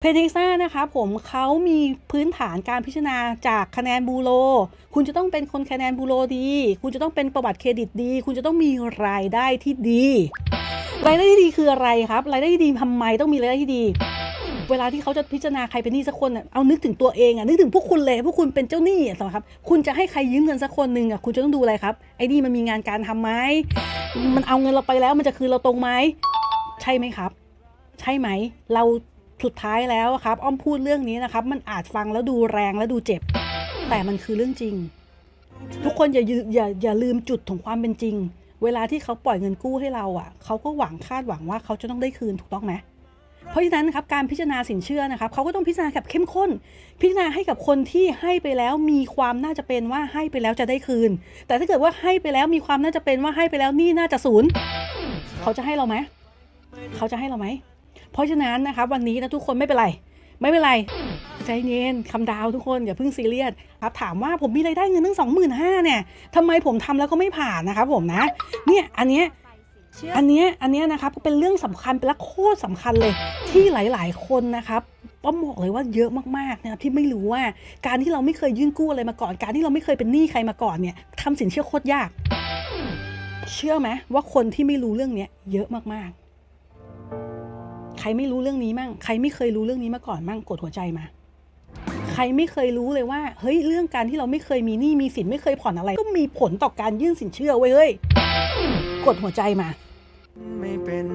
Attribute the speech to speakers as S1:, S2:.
S1: เพเทซ่านะคะผมเขามีพื้นฐานการพิจารณาจากคะแนนบูโร คุณจะต้องเป็นคนคะแนนบูโรดี คุณจะต้องเป็นประวัติเครดิตดี คุณจะต้องมีรายได้ที่ดี รายได้ที่ดีคืออะไรครับ รายได้ที่ดีทำไมต้องมีรายได้ที่ดี เวลาที่เขาจะพิจารณาใครเป็นหนี้สักคนอะเอานึกถึงตัวเองอะนึกถึงพวกคุณเลยพวกคุณเป็นเจ้าหนี้อะสมมติครับ คุณจะให้ใครยืมเงินสักคนหนึ่งอะคุณจะต้องดูอะไรครับไอ้นี่มันมีงานการทำไหมมันเอาเงินเราไปแล้วมันจะคืนเราตรงไหมใช่ไหมครับ ใช่ไหมเรา สุดท้ายแล้วครับ อ้อมพูดเรื่องนี้นะครับ มันอาจฟังแล้วดูแรงและดูเจ็บ แต่มันคือเรื่องจริง ทุกคนอย่าอย่าอย่าลืมจุดของความเป็นจริง เวลาที่เขาปล่อยเงินกู้ให้เราอะ เขาก็หวังคาดหวังว่าเขาจะต้องได้คืนถูกต้องไหมเพราะฉะนั้นครับการพิจารณาสินเชื่อนะครับเขาก็ต้องพิจารณาแบบเข้มข้น พิจารณาให้กับคนที่ให้ไปแล้วมีความน่าจะเป็นว่าให้ไปแล้วจะได้คืน แต่ถ้าเกิดว่าให้ไปแล้วมีความน่าจะเป็นว่าให้ไปแล้วนี่น่าจะศูนย์เขาจะให้เราไหมเขาจะให้เราไหม เพราะฉะนั้นนะครับวันนี้นะทุกคนไม่เป็นไร ไม่เป็นไร ใจเย็นคำดาวทุกคนอย่าเพิ่งซีเรียสครับถามว่าผมมีรายได้เงินตั้งสองหมื่นห้าเนี่ยทำไมผมทำแล้วก็ไม่ผ่านนะครับผมนะเนี่ยอันเนี้ยอันเนี้ยอันเนี้ยนะครับเป็นเรื่องสำคัญเป็นละโคตรสำคัญเลยที่หลาย ๆ คนนะครับป้อมบอกเลยว่าเยอะมากๆนะครับที่ไม่รู้ว่าการที่เราไม่เคยยื่นกู้อะไรมาก่อน การที่เราไม่เคยเป็นหนี้ใครมาก่อนเนี่ยทำสินเชื่อโคตรยาก เชื่อไหมว่าคนที่ไม่รู้เรื่องเนี้ยเยอะมากๆ ใครไม่รู้เรื่องนี้มั่ง ใครไม่เคยรู้เรื่องนี้มาก่อนมั่งกดหัวใจมา ใครไม่เคยรู้เลยว่า เฮ้ย เรื่องการที่เราไม่เคยมีหนี้มีสินไม่เคยผ่อนอะไร ก็มีผลต่อการยื่นสินเชื่อเว้ยเฮ้ย กดหัวใจมา
S2: ไม่เป็น